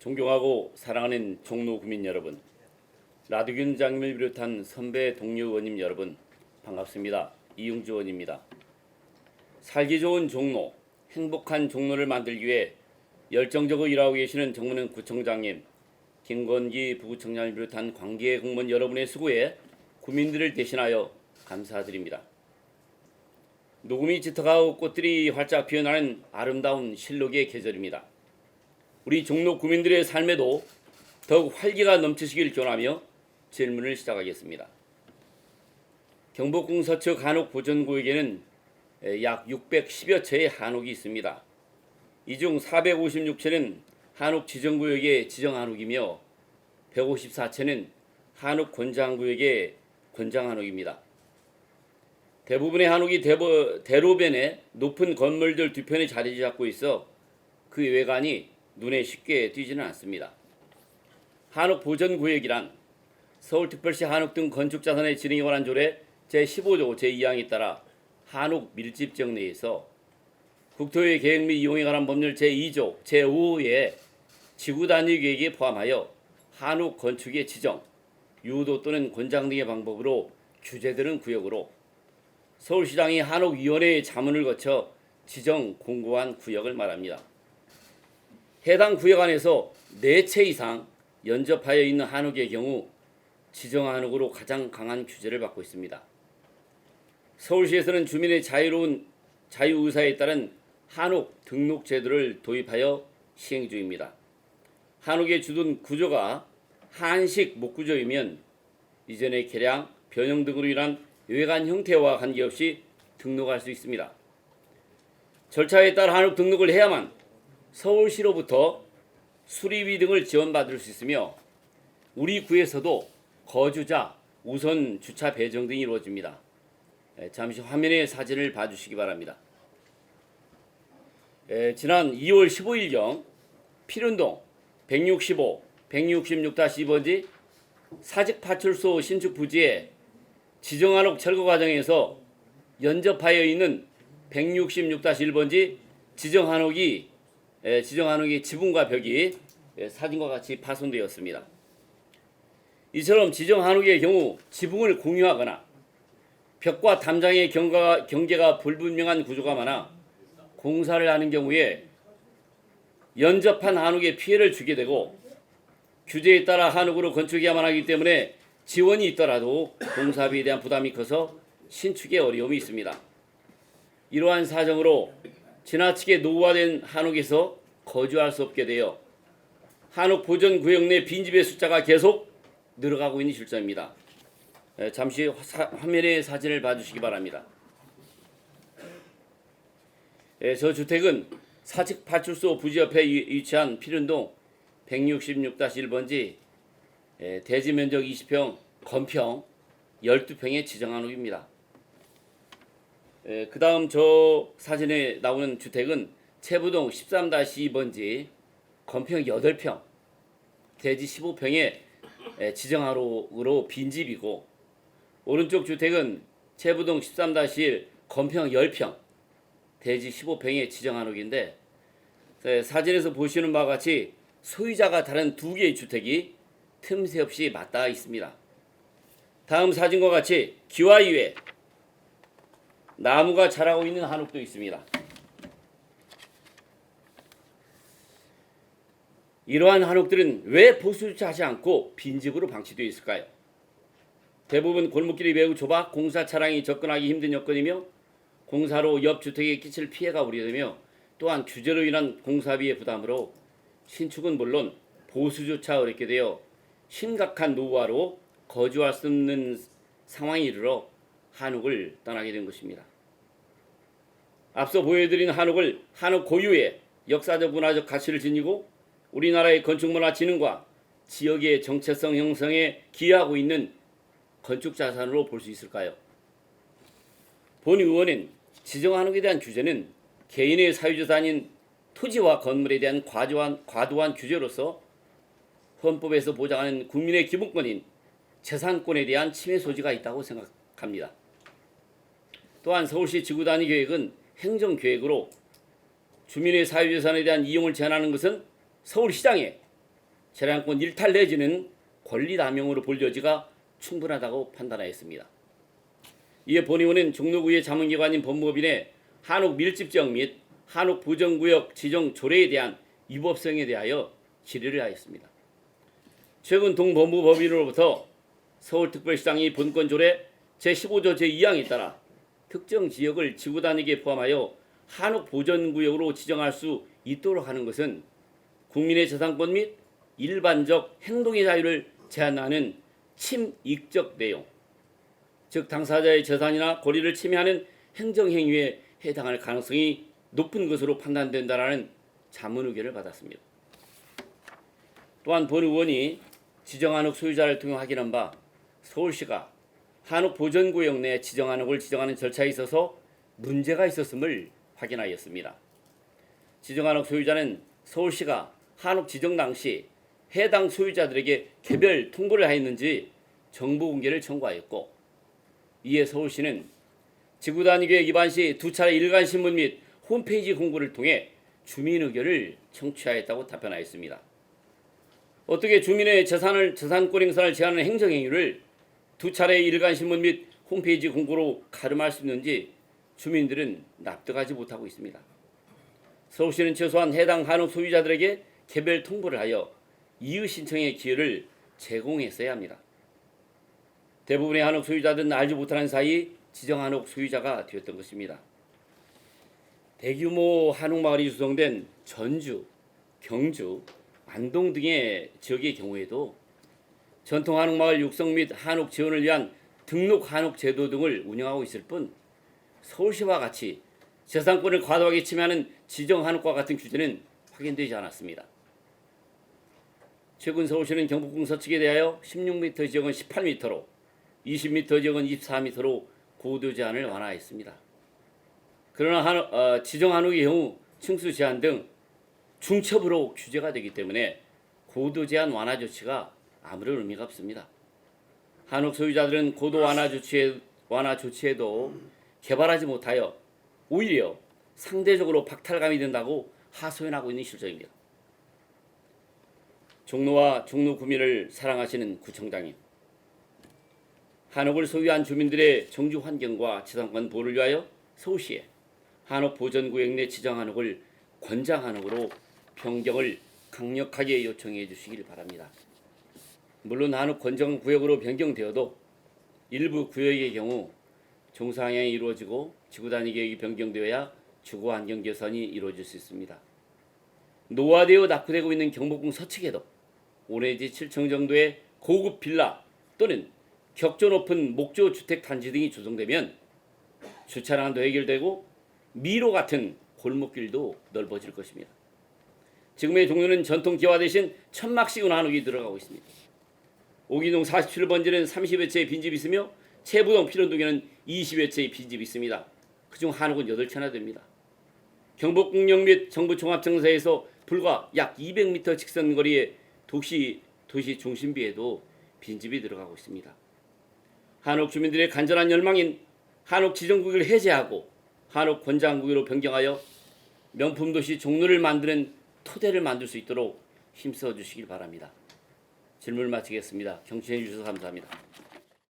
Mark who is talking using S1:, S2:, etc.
S1: 존경하고 사랑하는 종로 구민 여러분, 라드균 장님을 비롯한 선배 동료 의원님 여러분 반갑습니다. 이용주 의원입니다. 살기 좋은 종로, 행복한 종로를 만들기 위해 열정적으로 일하고 계시는 정문현 구청장님, 김건기 부구청장을 비롯한 관계 공무원 여러분의 수고에 구민들을 대신하여 감사드립니다. 녹음이 짙어가고 꽃들이 활짝 피어나는 아름다운 실록의 계절입니다. 우리 종로 구민들의 삶에도 더욱 활기가 넘치시길 기원하며 질문을 시작하겠습니다. 경복궁 서측 한옥 보전구역에는 약 610여 채의 한옥이 있습니다. 이 중 456채는 한옥 지정구역의 지정한옥이며 154채는 한옥 권장구역의 권장한옥입니다. 대부분의 한옥이 대버, 대로변에 높은 건물들 뒤편에 자리 잡고 있어 그 외관이 눈에 쉽게 띄지는 않습니다. 한옥 보전구역이란 서울특별시 한옥 등 건축자산의 진행에 관한 조례 제15조 제2항에 따라 한옥 밀집 지역 내에서 국토의 계획 및 이용에 관한 법률 제2조 제5호의 지구 단위 계획에 포함하여 한옥 건축의 지정, 유도 또는 권장 등의 방법으로 규제되는 구역으로 서울시장이 한옥위원회의 자문을 거쳐 지정 공고한 구역을 말합니다. 해당 구역 안에서 4채 이상 연접하여 있는 한옥의 경우 지정 한옥으로 가장 강한 규제를 받고 있습니다. 서울시에서는 주민의 자유로운 자유 의사에 따른 한옥 등록 제도를 도입하여 시행 중입니다. 한옥의 주둔 구조가 한식 목구조이면 이전의 개량, 변형 등으로 인한 외관 형태와 관계없이 등록할 수 있습니다. 절차에 따라 한옥 등록을 해야만 서울시로부터 수리비 등을 지원받을 수 있으며 우리 구에서도 거주자 우선 주차 배정 등이 이루어집니다. 에, 잠시 화면의 사진을 봐주시기 바랍니다. 에, 지난 2월 15일경 필운동 165, 166-2번지 사직파출소 신축 부지에 지정한옥 철거 과정에서 연접하여 있는 166-1번지 지정한옥이 에, 지정한옥의 지붕과 벽이 에, 사진과 같이 파손되었습니다. 이처럼 지정 한옥의 경우 지붕을 공유하거나 벽과 담장의 경과가, 경계가 불분명한 구조가 많아 공사를 하는 경우에 연접한 한옥에 피해를 주게 되고 규제에 따라 한옥으로 건축해야만 하기 때문에 지원이 있더라도 공사비에 대한 부담이 커서 신축에 어려움이 있습니다. 이러한 사정으로 지나치게 노후화된 한옥에서 거주할 수 없게 되어 한옥 보전 구역 내 빈집의 숫자가 계속 늘어가고 있는 실정입니다. 에, 잠시 화, 화면의 사진을 봐주시기 바랍니다. 에, 저 주택은 사직 파출소 부지 옆에 위- 위치한 필운동 166-1번지 대지 면적 20평, 건평 12평의 지정한옥입니다. 그 다음 저 사진에 나오는 주택은 채부동 13-2번지 건평 8평, 대지 15평의 지정한옥으로 빈집이고 오른쪽 주택은 채부동 13-1 건평 10평, 대지 15평의 지정한옥인데 에, 사진에서 보시는 바와 같이 소유자가 다른 두 개의 주택이 틈새 없이 맞닿아 있습니다. 다음 사진과 같이 기와 이외 나무가 자라고 있는 한옥도 있습니다. 이러한 한옥들은 왜 보수주차하지 않고 빈집으로 방치되어 있을까요? 대부분 골목길이 매우 좁아 공사 차량이 접근하기 힘든 여건이며 공사로 옆 주택에 끼칠 피해가 우려되며 또한 규제로 인한 공사비의 부담으로 신축은 물론 보수조차 어렵게 되어 심각한 노후화로 거주할 수 없는 상황에 이르러 한옥을 떠나게 된 것입니다. 앞서 보여드린 한옥을 한옥 고유의 역사적 문화적 가치를 지니고 우리나라의 건축문화 진흥과 지역의 정체성 형성에 기여하고 있는 건축 자산으로 볼 수 있을까요? 본 의원은 지정 한옥에 대한 규제는 개인의 사유재산인 토지와 건물에 대한 과도한, 과도한 규제로서 헌법에서 보장하는 국민의 기본권인 재산권에 대한 침해 소지가 있다고 생각합니다. 또한 서울시 지구단위 계획은 행정 계획으로 주민의 사유재산에 대한 이용을 제한하는 것은 서울시장의 재량권 일탈 내지는 권리 남용으로 볼 여지가 충분하다고 판단하였습니다. 이에 본의원은 종로구의 자문기관인 법무법인의 한옥 밀집 지역 및 한옥 부정구역 지정 조례에 대한 위법성에 대하여 질의를 하였습니다. 최근 동법무법인으로부터 서울특별시장이 본건조례 제15조 제2항에 따라 특정 지역을 지구 단위에 포함하여 한옥 보전 구역으로 지정할 수 있도록 하는 것은 국민의 저상권 및 일반적 행동의 자유를 제한하는 침익적 내용, 즉 당사자의 재산이나 권리를 침해하는 행정 행위에 해당할 가능성이 높은 것으로 판단된다라는 자문 의견을 받았습니다. 또한 본 의원이 지정 한옥 소유자를 통해 확인한 바 서울시가 한옥 보전구역 내 지정 한옥을 지정하는 절차에 있어서 문제가 있었음을 확인하였습니다. 지정 한옥 소유자는 서울시가 한옥 지정 당시 해당 소유자들에게 개별 통보를 하였는지 정보 공개를 청구하였고 이에 서울시는 지구 단위계획 위반 시 두 차례 일간 신문 및 홈페이지 공고를 통해 주민 의견을 청취하였다고 답변하였습니다. 어떻게 주민의 재산을 재산권 행사를 제한하는 행정 행위를 두 차례 일간 신문 및 홈페이지 공고로 가름할 수 있는지 주민들은 납득하지 못하고 있습니다. 서울시는 최소한 해당 한옥 소유자들에게 개별 통보를 하여 이의 신청의 기회를 제공했어야 합니다. 대부분의 한옥 소유자들은 알지 못하는 사이 지정 한옥 소유자가 되었던 것입니다. 대규모 한옥 마을이 구성된 전주, 경주, 안동 등의 지역의 경우에도 전통 한옥 마을 육성 및 한옥 지원을 위한 등록 한옥 제도 등을 운영하고 있을 뿐 서울시와 같이 재산권을 과도하게 침해하는 지정 한옥과 같은 규제는 확인되지 않았습니다. 최근 서울시는 경복궁 서측에 대하여 16m 지역은 18m로 20m 지역은 24m로 고도 제한을 완화했습니다. 그러나 한, 어, 지정 한옥의 경우 층수 제한 등 중첩으로 규제가 되기 때문에 고도 제한 완화 조치가 아무런 의미가 없습니다. 한옥 소유자들은 고도 완화 조치에 완화 조치에도 개발하지 못하여 오히려 상대적으로 박탈감이 든다고 하소연하고 있는 실정입니다. 종로와 종로 구민을 사랑하시는 구청장님, 한옥을 소유한 주민들의 정주 환경과 재산권 보호를 위하여 서울시에 한옥 보전구역 내 지정 한옥을 권장 한옥으로 변경을 강력하게 요청해 주시길 바랍니다. 물론 한옥 권장 구역으로 변경되어도 일부 구역의 경우 종상향이 이루어지고 지구 단위 계획이 변경되어야 주거 환경 개선이 이루어질 수 있습니다. 노화되어 낙후되고 있는 경복궁 서측에도 오래지 7층 정도의 고급 빌라 또는 격조 높은 목조 주택 단지 등이 조성되면 주차량도 해결되고 미로 같은 골목길도 넓어질 것입니다. 지금의 종로는 전통 기와 대신 천막식은 한옥이 들어가고 있습니다. 오기동 47번지는 30여 채의 빈집이 있으며 최부동 필원동에는 20여 채의 빈집이 있습니다. 그중 한옥은 8채나 됩니다. 경복궁역 및 정부종합청사에서 불과 약 200m 직선 거리의 도시 도시 중심비에도 빈집이 들어가고 있습니다. 한옥 주민들의 간절한 열망인 한옥 지정구역을 해제하고 한옥 권장구역으로 변경하여 명품 도시 종로를 만드는 토대를 만들 수 있도록 힘써 주시길 바랍니다. 질문을 마치겠습니다. 경청해 주셔서 감사합니다.